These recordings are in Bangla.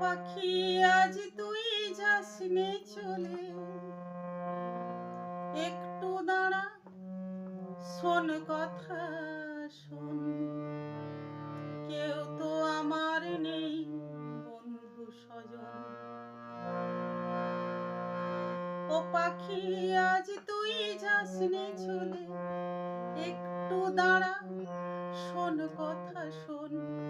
পাখি, আজ তুই যাস নে চলে। একটু দাঁড়া, শোন কথা, শোন। কেউ তো আমার নেই বন্ধু স্বজন। ও পাখি, আজ তুই যাস নে চলে। একটু দাঁড়া, শোন কথা, শোন।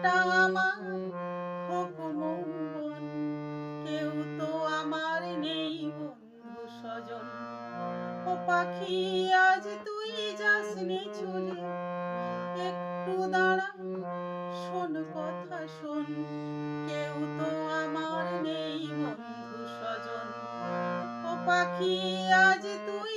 মনটা আমার মৌবন কেউ তো আমার নেই বন্ধু স্বজন। ও পাখি, আজ তুই যাস নে চলে। একটু দাঁড়া, শোন কথা শোন। কেউ তো আমার নেই বন্ধু স্বজন। ও পাখি, আজ তুই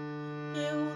কেউ